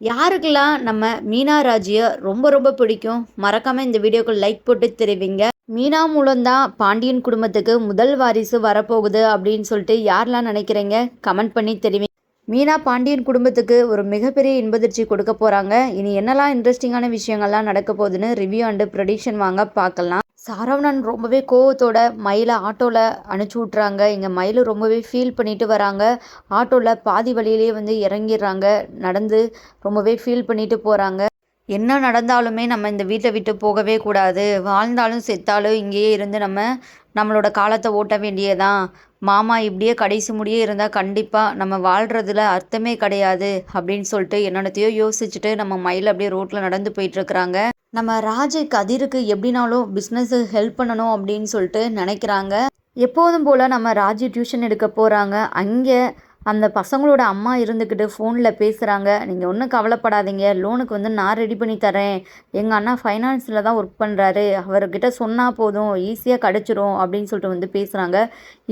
யாருக்கெல்லாம் நம்ம மீனா ராஜியை ரொம்ப ரொம்ப பிடிக்கும் மறக்காம இந்த வீடியோக்கு லைக் போட்டு தெரிவிங்க. மீனா மூலம்தான் பாண்டியன் குடும்பத்துக்கு முதல் வாரிசு வரப்போகுது அப்படின்னு சொல்லிட்டு யாரெல்லாம் நினைக்கிறீங்க கமெண்ட் பண்ணி தெரிவிங்க மீனா பாண்டியன் குடும்பத்துக்கு ஒரு மிகப்பெரிய இன்பதிர்ச்சி கொடுக்க போகிறாங்க இனி என்னெல்லாம் இன்ட்ரெஸ்டிங்கான விஷயங்கள்லாம் நடக்க போகுதுன்னு ரிவ்யூ அண்டு ப்ரொடிக்ஷன் வாங்க பார்க்கலாம். சரவணன் ரொம்பவே கோவத்தோட மயிலை ஆட்டோவில் அனுப்பிச்சி விட்றாங்க இங்கே மயில் ரொம்பவே ஃபீல் பண்ணிட்டு வராங்க. ஆட்டோவில் பாதி வழியிலேயே வந்து இறங்கிடுறாங்க. நடந்து ரொம்பவே ஃபீல் பண்ணிட்டு போகிறாங்க என்ன நடந்தாலுமே நம்ம இந்த வீட்டை விட்டு போகவே கூடாது. வாழ்ந்தாலும் செத்தாலும் இங்கேயே இருந்து நம்ம நம்மளோட காலத்தை ஓட்ட வேண்டியதான் மாமா இப்படியே கடைசி முடியே இருந்தால் கண்டிப்பாக நம்ம வாழ்கிறதுல அர்த்தமே கிடையாது அப்படின்னு சொல்லிட்டு என்னென்னத்தையோ யோசிச்சுட்டு நம்ம மயில் அப்படியே ரோட்டில் நடந்து போயிட்டுருக்குறாங்க நம்ம ராஜை கதிருக்கு எப்படினாலும் பிஸ்னஸு ஹெல்ப் பண்ணணும் அப்படின்னு சொல்லிட்டு நினைக்கிறாங்க. எப்போதும் போல் நம்ம ராஜு டியூஷன் எடுக்க போகிறாங்க அங்கே அந்த பசங்களோட அம்மா இருந்துக்கிட்டு ஃபோனில் பேசுகிறாங்க நீங்கள் ஒன்றும் கவலைப்படாதீங்க. லோனுக்கு வந்து நான் ரெடி பண்ணி தரேன் எங்கள் அண்ணா ஃபைனான்ஸில் தான் ஒர்க் பண்ணுறாரு அவர்கிட்ட சொன்னால் போதும். ஈஸியாக கிடச்சிரும் அப்படின்னு சொல்லிட்டு வந்து பேசுகிறாங்க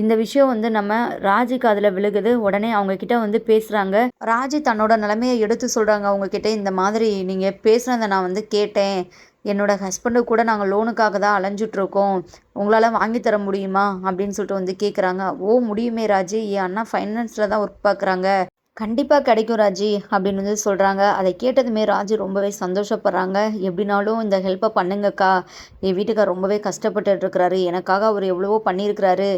இந்த விஷயம் வந்து நம்ம ராஜுக்கு அதில் விழுகுது. உடனே அவங்கக்கிட்ட வந்து பேசுகிறாங்க ராஜி தன்னோட நிலைமையை எடுத்து சொல்கிறாங்க அவங்கக்கிட்ட இந்த மாதிரி நீங்கள் பேசுனதை நான் வந்து கேட்டேன். என்னோடய ஹஸ்பண்டு கூட நாங்கள் லோனுக்காக தான் அலைஞ்சிட்ருக்கோம் உங்களால் வாங்கி தர முடியுமா? அப்படின்னு சொல்லிட்டு வந்து கேட்குறாங்க ஓ முடியுமே ராஜி. என் அண்ணா ஃபைனான்ஸில் தான் ஒர்க் பார்க்குறாங்க கண்டிப்பாக கிடைக்கும் ராஜி அப்படின்னு வந்து சொல்கிறாங்க அதை கேட்டதுமே ராஜி ரொம்பவே சந்தோஷப்படுறாங்க. எப்படினாலும் இந்த ஹெல்ப்பை பண்ணுங்கக்கா. என் வீட்டுக்கார் ரொம்பவே கஷ்டப்பட்டுருக்கிறாரு எனக்காக அவர் எவ்வளவோ பண்ணியிருக்கிறாரு.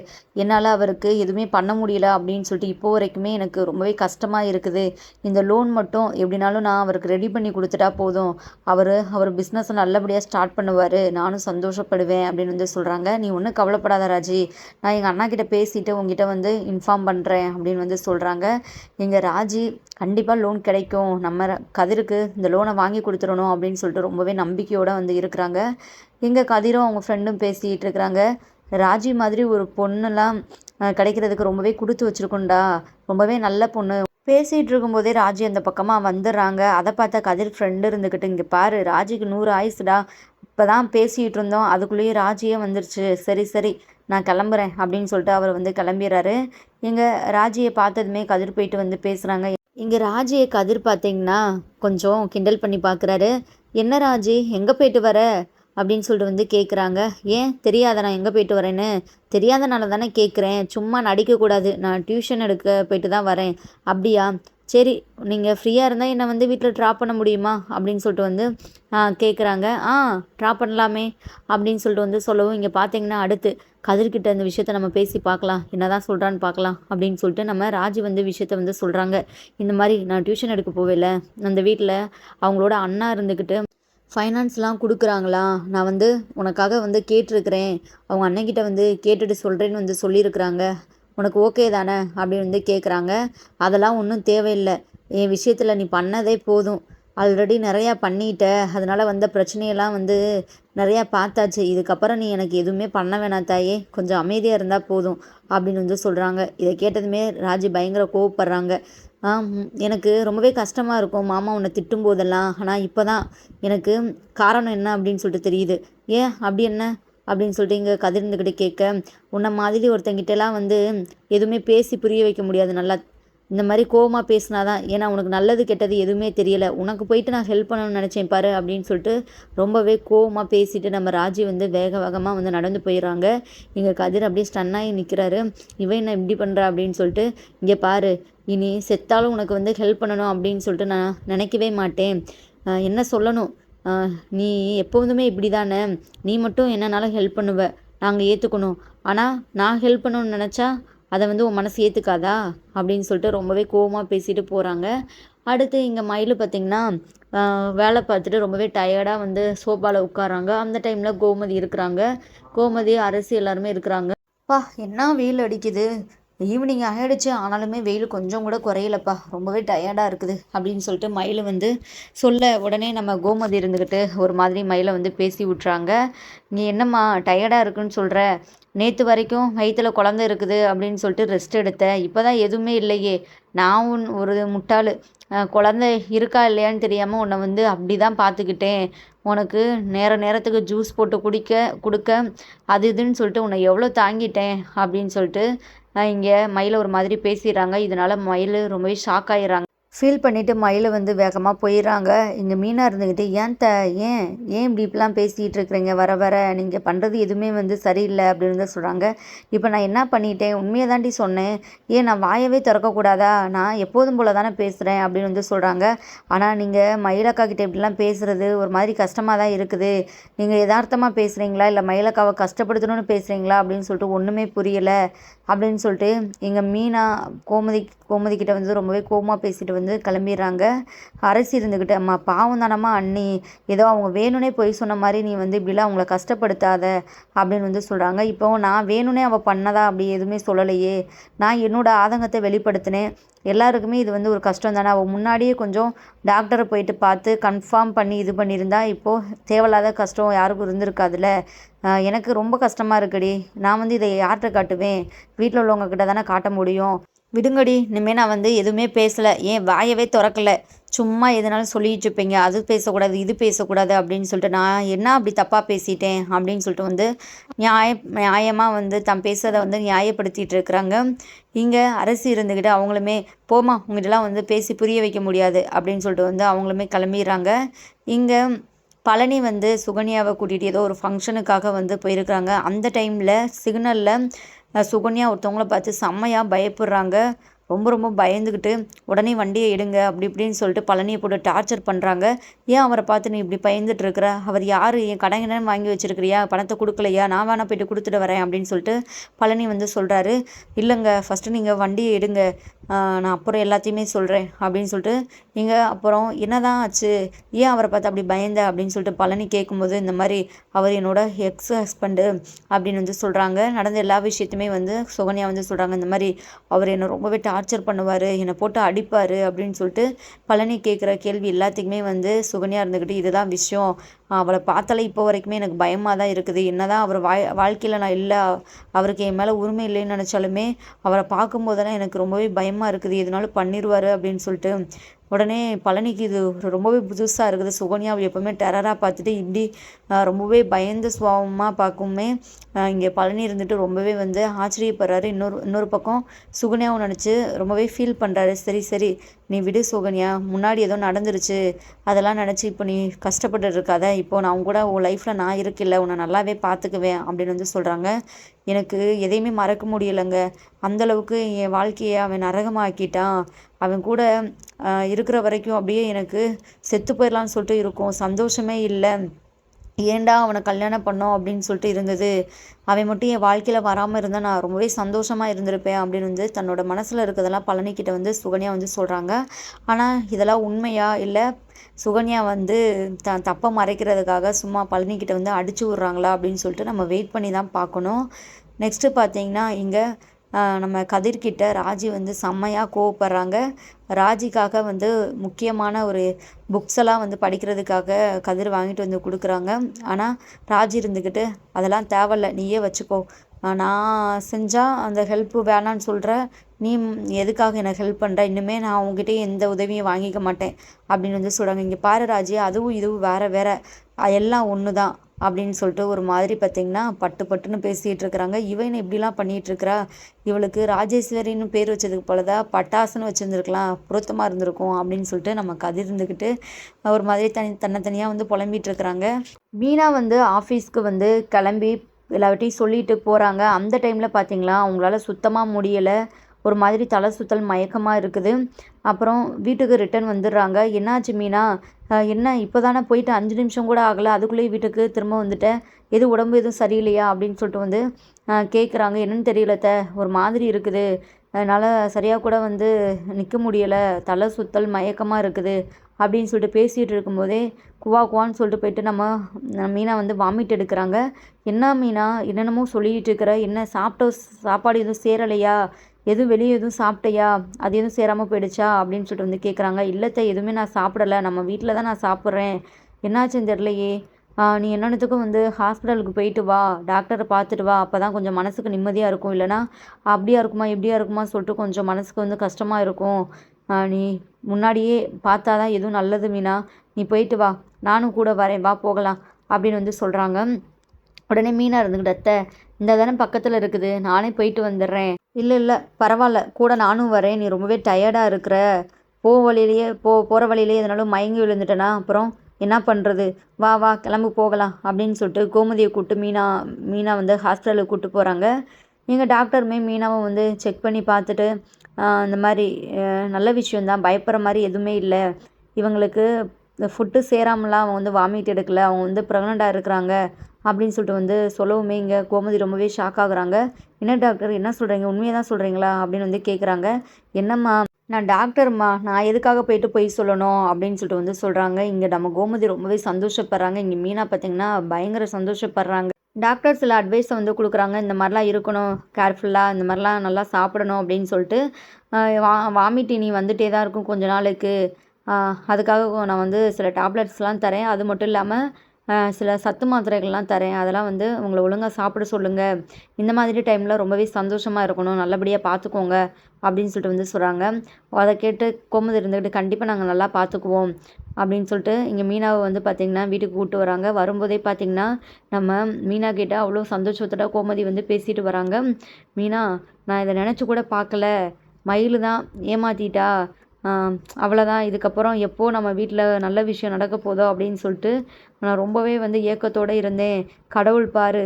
என்னால் அவருக்கு எதுவுமே பண்ண முடியல அப்படின்னு சொல்லிட்டு இப்போ வரைக்குமே எனக்கு ரொம்பவே கஷ்டமாக இருக்குது. இந்த லோன் மட்டும் எப்படினாலும் நான் அவருக்கு ரெடி பண்ணி கொடுத்துட்டா போதும். அவர் அவர் பிஸ்னஸை நல்லபடியாக ஸ்டார்ட் பண்ணுவார். நானும் சந்தோஷப்படுவேன் அப்படின்னு வந்து சொல்கிறாங்க நீ ஒன்றும் கவலைப்படாத ராஜி. நான் எங்கள் அண்ணா கிட்ட பேசிட்டு உங்ககிட்ட வந்து இன்ஃபார்ம் பண்ணுறேன் அப்படின்னு வந்து சொல்கிறாங்க எங்கள் ராஜி கண்டிப்பாக லோன் கிடைக்கும். நம்ம கதிருக்கு இந்த லோனை வாங்கி கொடுத்துடணும் அப்படின்னு சொல்லிட்டு ரொம்பவே நம்பிக்கையோடு வந்து இருக்கிறாங்க. எங்கள் கதிரும் அவங்க ஃப்ரெண்டும் பேசிகிட்டு இருக்கிறாங்க. ராஜி மாதிரி ஒரு பொண்ணுலாம் கிடைக்கிறதுக்கு ரொம்பவே கொடுத்து வச்சுருக்கோண்டா ரொம்பவே நல்ல பொண்ணு. பேசிகிட்டு இருக்கும்போதே ராஜி அந்த பக்கமாக வந்துடுறாங்க. அதை பார்த்தா கதிர் ஃப்ரெண்டு இருந்துக்கிட்டு இங்கே பாரு ராஜிக்கு நூறு ஆயுசுடா இப்போ தான் பேசிகிட்டு இருந்தோம். அதுக்குள்ளேயே ராஜியே வந்துருச்சு. சரி சரி. நான் கிளம்புறேன் அப்படின்னு சொல்லிட்டு அவர் வந்து கிளம்பிடுறாரு. எங்கள் ராஜியை பார்த்ததுமே கதிர் போயிட்டு வந்து பேசுகிறாங்க இங்கே ராஜியை கதிர் பார்த்தீங்கன்னா கொஞ்சம் கிண்டல் பண்ணி பார்க்குறாரு என்ன ராஜி எங்கே போயிட்டு வர? அப்படின்னு சொல்லிட்டு வந்து கேட்குறாங்க ஏன்? தெரியாத நான் எங்கே போயிட்டு வரேன்னு? தெரியாதனால தானே கேட்குறேன் சும்மா நடிக்கக்கூடாது நான் டியூஷன் எடுக்க போயிட்டு தான் வரேன். அப்படியா? சரி நீங்கள் ஃப்ரீயாக இருந்தால் என்னை வந்து வீட்டில் ட்ராப் பண்ண முடியுமா? அப்படின்னு சொல்லிட்டு வந்து கேட்குறாங்க ஆ ட்ராப் பண்ணலாமே. அப்படின்னு சொல்லிட்டு வந்து சொல்லவும் இங்கே பார்த்தீங்கன்னா அடுத்து கதிர்கிட்ட இந்த விஷயத்த நம்ம பேசி பார்க்கலாம். என்ன தான் சொல்கிறான்னு பார்க்கலாம் அப்படின்னு சொல்லிட்டு நம்ம ராஜி வந்து விஷயத்த வந்து சொல்கிறாங்க இந்த மாதிரி நான் டியூஷன் எடுக்க போவேல. அந்த வீட்டில் அவங்களோட அண்ணா இருந்துக்கிட்டு ஃபைனான்ஸ்லாம் கொடுக்குறாங்களா? நான் வந்து உனக்காக வந்து கேட்டிருக்கிறேன். அவங்க அண்ணன்கிட்ட வந்து கேட்டுட்டு சொல்கிறேன்னு வந்து சொல்லியிருக்கிறாங்க. உனக்கு ஓகே தானே அப்படின்னு வந்து கேட்குறாங்க அதெல்லாம் ஒன்றும் தேவையில்லை. என் விஷயத்தில் நீ பண்ணதே போதும். ஆல்ரெடி நிறையா பண்ணிட்ட. அதனால் வந்த பிரச்சனையெல்லாம் வந்து நிறையா பார்த்தாச்சு. இதுக்கப்புறம் நீ எனக்கு எதுவுமே பண்ண வேணாம் தாயே. கொஞ்சம் அமைதியாக இருந்தால் போதும் அப்படின்னு வந்து சொல்கிறாங்க இதை கேட்டதுமே ராஜி பயங்கர கோவப்படுறாங்க. எனக்கு ரொம்பவே கஷ்டமாக இருக்கும். மாமா உன்னை திட்டும் போதெல்லாம். ஆனால் இப்போ தான் எனக்கு காரணம் என்ன அப்படின்னு சொல்லிட்டு தெரியுது. ஏன்? அப்படி என்ன? அப்படின்னு சொல்லிட்டு இங்கே கதிர்ந்துக்கிட்டு கேட்க உன்னை மாதிரி ஒருத்தங்கிட்டலாம் வந்து எதுவுமே பேசி புரிய வைக்க முடியாது. நல்லா இந்த மாதிரி கோவமாக பேசினா தான் ஏன்னா உனக்கு நல்லது கெட்டது எதுவுமே தெரியலை. உனக்கு போயிட்டு நான் ஹெல்ப் பண்ணணும்னு நினச்சேன் பாரு அப்படின்னு சொல்லிட்டு ரொம்பவே கோவமாக பேசிட்டு நம்ம ராஜி வந்து வேக வேகமாக வந்து நடந்து போயிடுறாங்க. இங்கே கதிர் அப்படியே ஸ்டன்னாகி நிற்கிறாரு இவன் என்ன இப்படி பண்ணுறா அப்படின்னு சொல்லிட்டு இங்கே பாரு இனி செத்தாலும் உனக்கு வந்து ஹெல்ப் பண்ணணும் அப்படின்னு சொல்லிட்டு நான் நினைக்கவே மாட்டேன். என்ன சொல்லணும்? நீ எப்போதுமே இப்படி தானே நீ மட்டும் என்னன்னாலும் ஹெல்ப் பண்ணுவ. நாங்கள் ஏற்றுக்கணும் ஆனால் நான் ஹெல்ப் பண்ணணும்னு நினச்சா அதை வந்து உன் மனசு ஏற்றுக்காதா அப்படின்னு சொல்லிட்டு ரொம்பவே கோவமாக பேசிட்டு போகிறாங்க அடுத்து இங்கே மயில் பார்த்திங்கன்னா வேலை பார்த்துட்டு ரொம்பவே டயர்டாக வந்து சோஃபாவில் உட்காராங்க அந்த டைமில் கோமதி இருக்கிறாங்க. கோமதி அரசு எல்லாருமே இருக்கிறாங்க. பா என்ன வெயில் அடிக்குது? ஈவினிங் ஆகிடுச்சு ஆனாலுமே வெயில் கொஞ்சம் கூட குறையலப்பா. ரொம்பவே டயர்டாக இருக்குது. அப்படின்னு சொல்லிட்டு மயில் வந்து சொல்ல உடனே நம்ம கோமதி இருந்துக்கிட்டு ஒரு மாதிரி மயிலை வந்து பேசி விட்றாங்க நீ என்னம்மா டயர்டாக இருக்குன்னு சொல்கிற நேற்று வரைக்கும் வயிற்றில் குழந்த இருக்குது அப்படின்னு சொல்லிட்டு ரெஸ்ட் எடுத்தேன். இப்போ தான் எதுவுமே இல்லையே. நான் உன் ஒரு முட்டாள். குழந்த இருக்கா இல்லையான்னு தெரியாமல் உன்னை வந்து அப்படி தான் பார்த்துக்கிட்டேன். உனக்கு நேர நேரத்துக்கு ஜூஸ் போட்டு குடிக்க கொடுக்க அது இதுன்னு சொல்லிட்டு உன்னை எவ்வளோ தாங்கிட்டேன் அப்படின்னு சொல்லிட்டு இங்கே மயில் ஒரு மாதிரி பேசிடுறாங்க. இதனால் மயில் ரொம்பவே ஷாக் ஆகிடுறாங்க ஃபீல் பண்ணிவிட்டு மயில் வந்து வேகமாக போயிடுறாங்க. இங்கே மீனாக இருந்துக்கிட்டு ஏன் த ஏன் ஏன் இப்படி இப்படிலாம் பேசிகிட்டு இருக்கிறீங்க? வர வர நீங்கள் பண்ணுறது எதுவுமே வந்து சரியில்லை அப்படின்னு தான் சொல்கிறாங்க இப்போ நான் என்ன பண்ணிட்டேன்? உண்மையை தாண்டி சொன்னேன். ஏன் நான் வாயவே திறக்கக்கூடாதா நான் எப்போதும் போல தானே பேசுகிறேன் அப்படின்னு வந்து சொல்கிறாங்க ஆனால் நீங்கள் மயிலக்கா கிட்டே இப்படிலாம் பேசுகிறது ஒரு மாதிரி கஷ்டமாக தான் இருக்குது. நீங்கள் யதார்த்தமாக பேசுகிறீங்களா இல்லை மயிலக்காவை கஷ்டப்படுத்தணும்னு பேசுகிறீங்களா அப்படின்னு சொல்லிட்டு ஒன்றுமே புரியலை அப்படின்னு சொல்லிட்டு எங்கள் மீனா கோமதி கோமதி கிட்ட வந்து ரொம்பவே கோவமாக பேசிட்டு வந்து கிளம்பிடுறாங்க. அரசி இருந்துக்கிட்டு அம்மா பாவம் தானம்மா அண்ணி. ஏதோ அவங்க வேணும்னே போய் சொன்ன மாதிரி நீ வந்து இப்படிலாம் அவங்கள கஷ்டப்படுத்தாத அப்படின்னு வந்து சொல்கிறாங்க இப்போ நான் வேணும்னே அவள் பண்ணதா? அப்படி எதுவுமே சொல்லலையே. நான் என்னோடய ஆதங்கத்தை வெளிப்படுத்தினேன். எல்லாருக்குமே இது வந்து ஒரு கஷ்டம் தானே. அவள் முன்னாடியே கொஞ்சம் டாக்டரை போயிட்டு பார்த்து கன்ஃபார்ம் பண்ணி இது பண்ணியிருந்தா இப்போது தேவையில்லாத கஷ்டம் யாருக்கும் இருந்திருக்காதுல்ல. எனக்கு ரொம்ப கஷ்டமாக இருக்குடி. நான் வந்து இதை யார்கிட்ட காட்டுவேன்? வீட்டில் உள்ளவங்க கிட்ட தானே காட்ட முடியும்? விடுங்கடி இனிமேல் நான் வந்து எதுவுமே பேசலை. ஏன் வாயவே திறக்கல. சும்மா எதுனாலும் சொல்லிட்டு இருப்பீங்க. அது பேசக்கூடாது இது பேசக்கூடாது அப்படின்னு சொல்லிட்டு நான் என்ன அப்படி தப்பாக பேசிட்டேன் அப்படின்னு சொல்லிட்டு வந்து நியாய நியாயமாக வந்து தான் பேசுறதை வந்து நியாயப்படுத்திகிட்டு இருக்கிறாங்க. இங்கே அரசு இருந்துக்கிட்டு அவங்களுமே போமா உங்கள்கிட்டலாம் வந்து பேசி புரிய வைக்க முடியாது அப்படின்னு சொல்லிட்டு வந்து அவங்களுமே கிளம்பிடுறாங்க. இங்கே பழனி வந்து சுகன்யாவை கூட்டிகிட்டு ஏதோ ஒரு ஃபங்க்ஷனுக்காக வந்து போயிருக்கிறாங்க. அந்த டைமில் சிக்னலில் சுகன்யா ஒருத்தவங்கள பார்த்து செம்மையாக பயப்படுறாங்க. ரொம்ப ரொம்ப பயந்துக்கிட்டு உடனே வண்டியை எடுங்க அப்படி இப்படின்னு சொல்லிட்டு பழனியை போட்டு டார்ச்சர் பண்ணுறாங்க ஏன் அவரை பார்த்து நீ இப்படி பயந்துட்டு இருக்கிற? அவர் யார்? என் கடன் வாங்கி வச்சிருக்கிறியா? பணத்தை கொடுக்கலையா? நான் வேணா போயிட்டு கொடுத்துட்டு வரேன் அப்படின்னு சொல்லிட்டு பழனி வந்து சொல்கிறாரு இல்லைங்க ஃபஸ்ட்டு நீங்கள் வண்டியை எடுங்க. நான் அப்புறம் எல்லாத்தையுமே சொல்கிறேன் அப்படின்னு சொல்லிட்டு நீங்கள் அப்புறம் என்னதான் ஆச்சு? ஏன் அவரை பார்த்து அப்படி பயந்த? அப்படின்னு சொல்லிட்டு பழனி கேட்கும்போது இந்த மாதிரி அவர் என்னோட எக்ஸ் ஹஸ்பண்டு அப்படின்னு வந்து சொல்கிறாங்க நடந்த எல்லா விஷயத்தையுமே வந்து சுகன்யா வந்து சொல்கிறாங்க இந்த மாதிரி அவர் என்னை ரொம்பவே டார்ச்சர் பண்ணுவார் என்னை போட்டு அடிப்பார் அப்படின்னு சொல்லிட்டு பழனி கேட்குற கேள்வி எல்லாத்துக்குமே வந்து சுகன்யா இருந்துக்கிட்டு இதுதான் விஷயம். அவளை பார்த்தாலே இப்போ வரைக்குமே எனக்கு பயமாக தான் இருக்குது. என்ன தான் அவர் வாய் வாழ்க்கையில் நான் இல்லை அவருக்கு என் மேலே உரிமை இல்லைன்னு நினச்சாலுமே அவரை பார்க்கும்போதெல்லாம் எனக்கு ரொம்பவே பயமாக இருக்குது. எதுனாலும் பண்ணிடுவார் அப்படின்னு சொல்லிட்டு உடனே பழனிக்கு இது ரொம்பவே புதுசாக இருக்குது. சுகன்யாவை எப்போவுமே டெரராக பார்த்துட்டு இப்படி ரொம்பவே பயந்த சுபாவமாக பார்க்குமே இங்கே பழனி இருந்துட்டு ரொம்பவே வந்து ஆச்சரியப்படுறாரு. இன்னொரு இன்னொரு பக்கம் சுகன்யாவும் நினச்சி ரொம்பவே ஃபீல் பண்ணுறாரு சரி சரி நீ விடு சுகன்யா முன்னாடி ஏதோ நடந்துருச்சு. அதெல்லாம் நினச்சி இப்போ நீ கஷ்டப்பட்டு இருக்காத. இப்போ நான் கூட உன் லைஃப்பில் நான் இருக்கில்ல உன்னை நல்லாவே பார்த்துக்குவேன் அப்படின்னு வந்து சொல்கிறாங்க எனக்கு எதையுமே மறக்க முடியலைங்க. அந்தளவுக்கு என் வாழ்க்கையை அவன் நரகமாக்கிட்டான். அவன் கூட இருக்கிற வரைக்கும் அப்படியே எனக்கு செத்து போயிடலான்னு சொல்லிட்டு இருக்கும். சந்தோஷமே இல்லை. ஏன்டா அவனை கல்யாணம் பண்ணோம் அப்படின்னு சொல்லிட்டு இருந்தது. அவன் மட்டும் என் வாழ்க்கையில் வராமல் இருந்தால் நான் ரொம்பவே சந்தோஷமாக இருந்திருப்பேன் அப்படின்னு வந்து தன்னோட மனசில் இருக்கிறதெல்லாம் பழனிக்கிட்ட வந்து சுகன்யா வந்து சொல்கிறாங்க ஆனால் இதெல்லாம் உண்மையா? இல்லை சுகன்யா வந்து த தப்பை மறைக்கிறதுக்காக சும்மா பழனிக்கிட்ட வந்து அடிச்சு விட்றாங்களா அப்படின்னு சொல்லிட்டு நம்ம வெயிட் பண்ணி தான் பார்க்கணும். நெக்ஸ்ட்டு பார்த்தீங்கன்னா இங்கே நம்ம கதிர்கிட்ட ராஜி வந்து செம்மையாக கோவப்படுறாங்க. ராஜிக்காக வந்து முக்கியமான ஒரு புக்ஸ் எல்லாம் வந்து படிக்கிறதுக்காக கதிர் வாங்கிட்டு வந்து கொடுக்குறாங்க. ஆனால் ராஜி இருந்துக்கிட்டு அதெல்லாம் தேவையில்ல நீயே வச்சுக்கோ. நான் செஞ்சால் அந்த ஹெல்ப்பு வேணான்னு சொல்கிற நீ எதுக்காக எனக்கு ஹெல்ப் பண்ணுற இன்னுமே நான் உங்ககிட்ட எந்த உதவியும் வாங்கிக்க மாட்டேன். அப்படின்னு வந்து சொல்கிறாங்க இங்கே பாரு ராஜி அதுவும் இதுவும் வேறு வேறு. எல்லாம் ஒன்று தான் அப்படின்னு சொல்லிட்டு ஒரு மாதிரி பார்த்தீங்கன்னா பட்டு பட்டுன்னு பேசிகிட்டு இருக்கிறாங்க. இவன் இப்படிலாம் பண்ணிகிட்டு இருக்கிறா? இவளுக்கு ராஜேஸ்வரின்னு பேர் வச்சதுக்கு போலதா பட்டாசுன்னு வச்சுருந்துருக்கலாம் பொருத்தமாக இருந்திருக்கும் அப்படின்னு சொல்லிட்டு நம்ம கதிர் இருந்துக்கிட்டு ஒரு மாதிரி தனி தன்னைத்தனியாக வந்து புலம்பிகிட்டு இருக்கிறாங்க. மீனா வந்து ஆஃபீஸ்க்கு வந்து கிளம்பி எல்லாவற்றையும் சொல்லிட்டு போகிறாங்க அந்த டைமில் பார்த்தீங்களா அவங்களால சுத்தமாக முடியலை. ஒரு மாதிரி தலை சுத்தல் மயக்கமாக இருக்குது. அப்புறம் வீட்டுக்கு ரிட்டர்ன் வந்துடுறாங்க. என்னாச்சு மீனா? என்ன? இப்போ தானே போயிட்டு அஞ்சு நிமிஷம் கூட ஆகலை. அதுக்குள்ளேயே வீட்டுக்கு திரும்ப வந்துட்டேன். எது உடம்பு எதுவும் சரியில்லையா? அப்படின்னு சொல்லிட்டு வந்து கேட்குறாங்க என்னன்னு தெரியல ஒரு மாதிரி இருக்குது. அதனால் சரியாக கூட வந்து நிற்க முடியலை. தலை சுத்தல் மயக்கமாக இருக்குது. அப்படின்னு சொல்லிட்டு பேசிகிட்டு இருக்கும்போதே குவா குவான்னு சொல்லிட்டு போயிட்டு நம்ம மீனாக மீனா வந்து வாமிட் எடுக்கிறாங்க. என்ன மீனா என்னென்னமோ சொல்லிகிட்டு இருக்கிற என்ன சாப்பிட்ட சாப்பாடு எதுவும் சேரலையா? எதுவும் வெளியே எதுவும் சாப்பிட்டையா? அது எதுவும் சேராமல் போயிடுச்சா? அப்படின்னு சொல்லிட்டு வந்து கேட்குறாங்க இல்லத்தை எதுவுமே நான் சாப்பிடல. நம்ம வீட்டில் தான் நான் சாப்பிட்றேன். என்னாச்சுன்னு தெரிலையே நீ என்னென்னத்துக்கும் வந்து ஹாஸ்பிட்டலுக்கு போயிட்டு வா. டாக்டரை பார்த்துட்டு வா. அப்போ தான் கொஞ்சம் மனசுக்கு நிம்மதியாக இருக்கும். இல்லைனா அப்படியா இருக்குமா இப்படியா இருக்குமா சொல்லிட்டு கொஞ்சம் மனசுக்கு வந்து கஷ்டமாக இருக்கும். நீ முன்னாடியே பார்த்தா தான் எதுவும் நல்லது மீனா. நீ போயிட்டு வா. நானும் கூட வரேன். வா போகலாம் அப்படின்னு வந்து சொல்கிறாங்க உடனே மீனாக இருந்துக்கிட்டு அத்தை இந்த தானே பக்கத்தில் இருக்குது. நானே போயிட்டு வந்துடுறேன். இல்லை இல்லை பரவாயில்ல. கூட நானும் வரேன். நீ ரொம்பவே டயர்டாக இருக்கிற. போ வழியிலேயே போ போகிற வழியிலேயே எதனாலும் மயங்கி விழுந்துட்டேனா? அப்புறம் என்ன பண்ணுறது வா வா கிளம்பு போகலாம் அப்படின்னு சொல்லிட்டு கோமதியை கூப்பிட்டு மீனா மீனா வந்து ஹாஸ்பிட்டலுக்கு கூப்பிட்டு போகிறாங்க எங்கள் டாக்டருமே மீனாவை வந்து செக் பண்ணி பார்த்துட்டு இந்த மாதிரி நல்ல விஷயந்தான் பயப்படுற மாதிரி எதுவுமே இல்லை. இவங்களுக்கு இந்த ஃபுட்டு சேராமலாம் அவங்க வந்து வாமிட் எடுக்கலை. அவங்க வந்து ப்ரெக்னெண்ட்டாக இருக்கிறாங்க அப்படின்னு சொல்லிட்டு வந்து சொல்லவுமே இங்கே கோமதி ரொம்பவே ஷாக் ஆகுறாங்க. என்ன டாக்டர் என்ன சொல்கிறீங்க உண்மையை தான் சொல்கிறீங்களா அப்படின்னு வந்து கேட்குறாங்க என்னம்மா? நான் டாக்டர்மா நான் எதுக்காக போயிட்டு போய் சொல்லணும்? அப்படின்னு சொல்லிட்டு வந்து சொல்கிறாங்க இங்கே நம்ம கோமதி ரொம்பவே சந்தோஷப்படுறாங்க. இங்கே மீனா பார்த்தீங்கன்னா பயங்கர சந்தோஷப்படுறாங்க. டாக்டர் சில அட்வைஸை வந்து கொடுக்குறாங்க. இந்த மாதிரிலாம் இருக்கணும் கேர்ஃபுல்லாக இந்த மாதிரிலாம் நல்லா சாப்பிடணும் அப்படின்னு சொல்லிட்டு வா வாமிட் இனி வந்துகிட்டே தான் இருக்கும் கொஞ்ச நாளுக்கு. அதுக்காக நான் வந்து சில டேப்லெட்ஸ்லாம் தரேன். அது மட்டும் இல்லாமல் சில சத்து மாத்திரைகள்லாம் தரேன். அதெல்லாம் வந்து உங்களை ஒழுங்காக சாப்பிட சொல்லுங்கள் இந்த மாதிரி டைமில் ரொம்பவே சந்தோஷமாக இருக்கணும். நல்லபடியாக பார்த்துக்கோங்க அப்படின்னு சொல்லிட்டு வந்து சொல்கிறாங்க அதை கேட்டு கோமதி இருந்துக்கிட்டு கண்டிப்பாக நாங்கள் நல்லா பார்த்துக்குவோம் அப்படின்னு சொல்லிட்டு இங்கே மீனாவை வந்து பார்த்திங்கன்னா வீட்டுக்கு கூப்பிட்டு வராங்க. வரும்போதே பார்த்திங்கன்னா நம்ம மீனா கிட்ட அவ்வளோ சந்தோஷத்தோட கோமதி வந்து பேசிட்டு வராங்க. மீனா நான் இதை நினச்சி கூட பார்க்கல மயில் தான் ஏமாற்றிட்டா அவ்வளோதான் இதுக்கப்புறம் எப்போது நம்ம வீட்டில் நல்ல விஷயம் நடக்க போதோ அப்படின்னு சொல்லிட்டு நான் ரொம்பவே வந்து ஏக்கத்தோடு இருந்தேன். கடவுள் பாரு.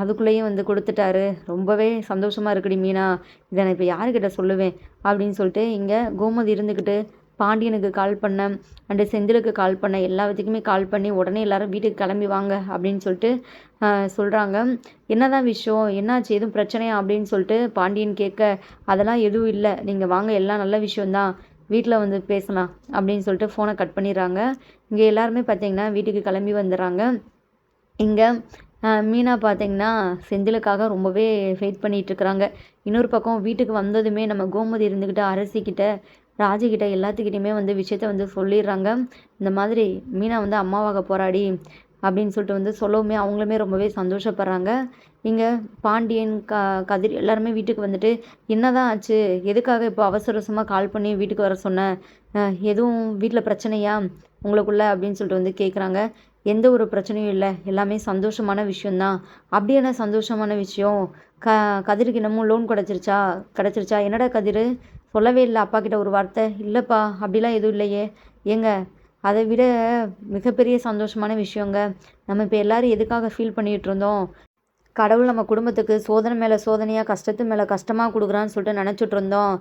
அதுக்குள்ளேயும் வந்து கொடுத்துட்டாரு. ரொம்பவே சந்தோஷமாக இருக்குடி மீனா. இதை நான் இப்போ யாருக்கிட்ட சொல்லுவேன்? அப்படின்னு சொல்லிட்டு இங்கே கோமதி இருந்துக்கிட்டு பாண்டியனுக்கு கால் பண்ணேன் அண்டு செந்திலுக்கு கால் பண்ணேன் எல்லா விதத்துக்குமே கால் பண்ணி உடனே எல்லாரும் வீட்டுக்கு கிளம்பி வாங்க அப்படின்னு சொல்லிட்டு சொல்கிறாங்க என்னதான் விஷயம்? என்னாச்சு? எதுவும் பிரச்சனையா? அப்படின்னு சொல்லிட்டு பாண்டியன் கேட்க அதெல்லாம் எதுவும் இல்லை. நீங்கள் வாங்க எல்லாம் நல்ல விஷயந்தான் வீட்டில் வந்து பேசலாம் அப்படின்னு சொல்லிட்டு ஃபோனை கட் பண்ணிடுறாங்க. இங்கே எல்லாருமே பார்த்தீங்கன்னா வீட்டுக்கு கிளம்பி வந்துடுறாங்க. இங்கே மீனா பார்த்தீங்கன்னா செந்திலுக்காக ரொம்பவே வெயிட் பண்ணிகிட்ருக்குறாங்க இன்னொரு பக்கம் வீட்டுக்கு வந்ததுமே நம்ம கோமதி இருந்துக்கிட்டு அரசிக்கிட்ட ராஜிக்கிட்ட எல்லாத்துக்கிட்டையுமே வந்து விஷயத்த வந்து சொல்லிடுறாங்க. இந்த மாதிரி மீனா வந்து அம்மாவாக போராடி அப்படின்னு சொல்லிட்டு வந்து சொல்லவுமே அவங்களுமே ரொம்பவே சந்தோஷப்படுறாங்க. இங்கே பாண்டியன் க கதிர் எல்லாருமே வீட்டுக்கு வந்துட்டு என்னதான் ஆச்சு? எதுக்காக இப்போ அவசர அவசரமாக கால் பண்ணி வீட்டுக்கு வர சொன்னேன் எதுவும் வீட்டில் பிரச்சனையா? உங்களுக்குள்ள? அப்படின்னு சொல்லிட்டு வந்து கேட்குறாங்க எந்த ஒரு பிரச்சனையும் இல்லை. எல்லாமே சந்தோஷமான விஷயந்தான் அப்படியான சந்தோஷமான விஷயம்? க கதிருக்கு இன்னமும் லோன் கிடச்சிருச்சா? கிடச்சிருச்சா? என்னடா கதிர்? சொல்லவே இல்லை. அப்பா கிட்ட ஒரு வார்த்தை. இல்லைப்பா அப்படிலாம் எதுவும் இல்லையே. ஏங்க அதை விட மிகப்பெரிய சந்தோஷமான விஷயங்க. நம்ம இப்போ எல்லோரும் எதுக்காக ஃபீல் பண்ணிகிட்டு இருந்தோம்? கடவுள் நம்ம குடும்பத்துக்கு சோதனை மேலே சோதனையாக கஷ்டத்து மேலே கஷ்டமாக கொடுக்குறான்னு சொல்லிட்டு நினச்சிட்டு இருந்தோம்.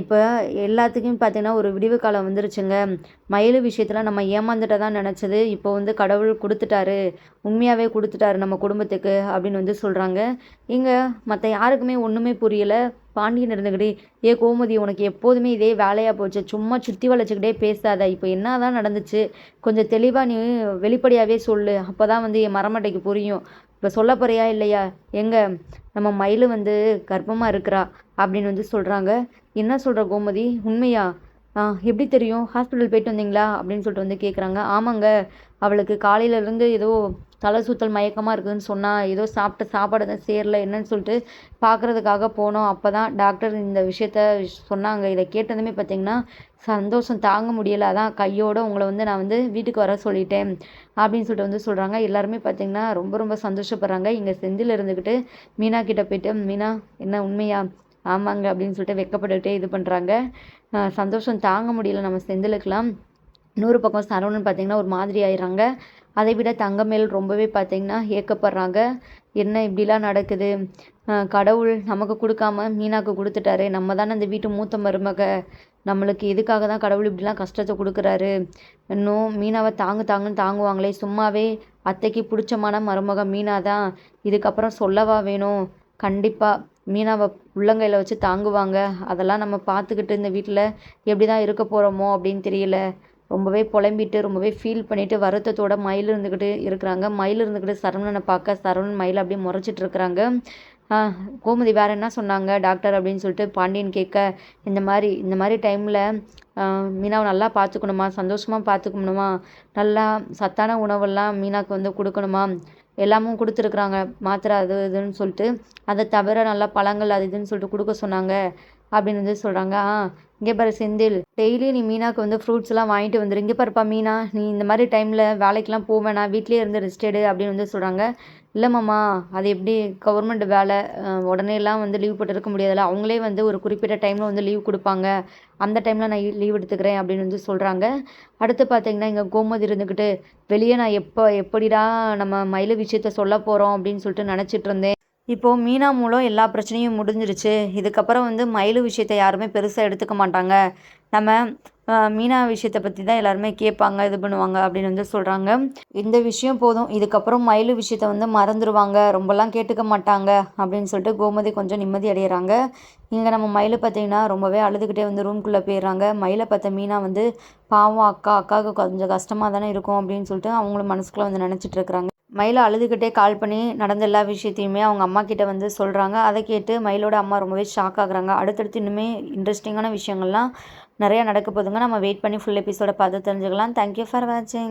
இப்போ எல்லாத்துக்கும் பார்த்தீங்கன்னா ஒரு விடிவு காலம் வந்துருச்சுங்க. மயில் விஷயத்தில் நம்ம ஏமாந்துட்ட தான் நினச்சது. இப்போ வந்து கடவுள் கொடுத்துட்டாரு. உண்மையாகவே கொடுத்துட்டாரு நம்ம குடும்பத்துக்கு அப்படின்னு வந்து சொல்கிறாங்க இங்கே மற்ற யாருக்குமே ஒன்றுமே புரியலை. பாண்டியன் இருந்துக்கிட்டே ஏ கோமதி உனக்கு எப்போதுமே இதே வேலையாக போச்சு. சும்மா சுற்றி வளைச்சிக்கிட்டே பேசாத. இப்போ என்ன தான் நடந்துச்சு? கொஞ்சம் தெளிவாக நீ வெளிப்படையாகவே சொல்லு. அப்போ தான் வந்து என் மரமட்டைக்கு புரியும். இப்போ சொல்ல போறியா இல்லையா? எங்கே? நம்ம மயில் வந்து கர்ப்பமாக இருக்கிறா அப்படின்னு வந்து சொல்கிறாங்க என்ன சொல்கிற கோமதி? உண்மையா? ஆ எப்படி தெரியும்? ஹாஸ்பிட்டல் போயிட்டு வந்தீங்களா? அப்படின்னு சொல்லிட்டு வந்து கேட்குறாங்க ஆமாங்க. அவளுக்கு காலையிலேருந்து ஏதோ தலை சுத்தல் மயக்கமாக இருக்குதுன்னு சொன்னால் ஏதோ சாப்பிட்ட சாப்பாடு தான் சேரல என்னன்னு சொல்லிட்டு பார்க்குறதுக்காக போனோம். அப்போ தான் டாக்டர் இந்த விஷயத்த சொன்னாங்க. இதை கேட்டதுமே பார்த்தீங்கன்னா சந்தோஷம் தாங்க முடியலை. அதான் கையோடு உங்களை வந்து நான் வந்து வீட்டுக்கு வர சொல்லிட்டேன் அப்படின்னு சொல்லிட்டு வந்து சொல்கிறாங்க எல்லாருமே பார்த்திங்கன்னா ரொம்ப ரொம்ப சந்தோஷப்படுறாங்க. இங்கே செந்தில் இருந்துக்கிட்டு மீனா கிட்டே போயிட்டு மீனா என்ன உண்மையா? ஆமாங்க அப்படின்னு சொல்லிட்டு வெக்கப்பட்டுக்கிட்டே இது பண்ணுறாங்க சந்தோஷம் தாங்க முடியல நம்ம செந்திலுக்கெலாம் இன்னொரு பக்கம் சரவணன் பார்த்திங்கன்னா ஒரு மாதிரி ஆயிடுறாங்க. அதை விட தங்கமேல் ரொம்பவே பார்த்திங்கன்னா ஏக்கப்படுறாங்க. என்ன இப்படிலாம் நடக்குது? கடவுள் நமக்கு கொடுக்காம மீனாக்கு கொடுத்துட்டாரு. நம்ம தானே அந்த வீட்டு மூத்த மருமக. நம்மளுக்கு எதுக்காக தான் கடவுள் இப்படிலாம் கஷ்டத்தை கொடுக்குறாரு? இன்னும் மீனாவை தாங்கு தாங்குன்னு தாங்குவாங்களே. சும்மாவே அத்தைக்கு பிடிச்சமான மருமக மீனா தான். இதுக்கப்புறம் சொல்லவா வேணும்? கண்டிப்பாக மீனாவை உள்ளங்கையில் வச்சு தாங்குவாங்க. அதெல்லாம் நம்ம பார்த்துக்கிட்டு இந்த வீட்டில் எப்படி தான் இருக்க போகிறோமோ அப்படின்னு தெரியல. ரொம்பவே புலம்பிட்டு ரொம்பவே ஃபீல் பண்ணிவிட்டு வருத்தத்தோட மயில் இருந்துக்கிட்டு இருக்கிறாங்க. மயில் இருந்துக்கிட்டு சரவணனை பார்க்க சரவணன் மயில் அப்படியே முறைச்சிட்டு இருக்கிறாங்க. கோமதி வேறு என்ன சொன்னாங்க? டாக்டர் அப்படின்னு சொல்லிட்டு பாண்டியன் கேட்க இந்த மாதிரி இந்த மாதிரி டைமில் மீனாவை நல்லா பார்த்துக்கணுமா? சந்தோஷமாக பார்த்துக்கணுமா? நல்லா சத்தான உணவெல்லாம் மீனாவுக்கு வந்து கொடுக்கணுமா? எல்லாமும் கொடுத்துருக்குறாங்க. மாத்திரை அது இதுன்னு சொல்லிட்டு அதை தவிர நல்லா பழங்கள் அது இதுன்னு சொல்லிட்டு கொடுக்க சொன்னாங்க. அப்படின்னு வந்து சொல்கிறாங்க ஆ இங்கே பாரு செந்தில் டெய்லி நீ மீனாக்கு வந்து ஃப்ரூட்ஸ்லாம் வாங்கிட்டு வந்துரு. இங்கே பாருப்பா மீனா நீ இந்த மாதிரி டைமில் வேலைக்கெலாம் போக வேணாம் வீட்லேயே இருந்து ரெஸ்ட் எடு அப்படின்னு வந்து சொல்கிறாங்க இல்லை மாமா அது எப்படி கவர்மெண்ட் வேலை உடனேலாம் வந்து லீவ் போட்டு இருக்க முடியாதுல்ல. அவங்களே வந்து ஒரு குறிப்பிட்ட டைமில் வந்து லீவ் கொடுப்பாங்க. அந்த டைமில் நான் லீவ் எடுத்துக்கிறேன் அப்படின்னு வந்து சொல்கிறாங்க அடுத்து பார்த்தீங்கன்னா இங்கே கோமதி இருந்துக்கிட்டு வெளியே நான் எப்போ எப்படிடா நம்ம மயில விஷயத்த சொல்ல போகிறோம் அப்படின்னு சொல்லிட்டு நினச்சிட்டு இருந்தேன். இப்போது மீனா மூலம் எல்லா பிரச்சனையும் முடிஞ்சிருச்சு. இதுக்கப்புறம் வந்து மயிலு விஷயத்தை யாருமே பெருசாக எடுத்துக்க மாட்டாங்க. நம்ம மீனா விஷயத்தை பற்றி தான் எல்லாருமே கேட்பாங்க இது பண்ணுவாங்க அப்படின்னு வந்து சொல்கிறாங்க இந்த விஷயம் போதும். இதுக்கப்புறம் மயிலு விஷயத்த வந்து மறந்துடுவாங்க ரொம்பலாம் கேட்டுக்க மாட்டாங்க அப்படின்னு சொல்லிட்டு கோமதி கொஞ்சம் நிம்மதி அடைகிறாங்க இங்கே நம்ம மயிலை பார்த்தீங்கன்னா ரொம்பவே அழுதுகிட்டே வந்து ரூம்குள்ளே போயிடுறாங்க. மயிலை பார்த்த மீனா வந்து பாவம் அக்கா அக்காவுக்கு கொஞ்சம் கஷ்டமாக தானே இருக்கும் அப்படின்னு சொல்லிட்டு அவங்களும் மனசுக்குள்ளே வந்து நினச்சிட்டு இருக்கிறாங்க. மயிலை அழுதுகிட்டே கால் பண்ணி நடந்த எல்லா விஷயத்தையுமே அவங்க அம்மா கிட்ட வந்து சொல்கிறாங்க அதை கேட்டு மயிலோட அம்மா ரொம்பவே ஷாக் ஆகுறாங்க. அடுத்தடுத்து இன்னுமே இன்ட்ரெஸ்டிங்கான விஷயங்கள்லாம் நிறையா நடக்க போதுங்க நம்ம வெயிட் பண்ணி ஃபுல் எபிசோட பார்த்து தெரிஞ்சுக்கலாம். தேங்க்யூ ஃபார் வாட்சிங்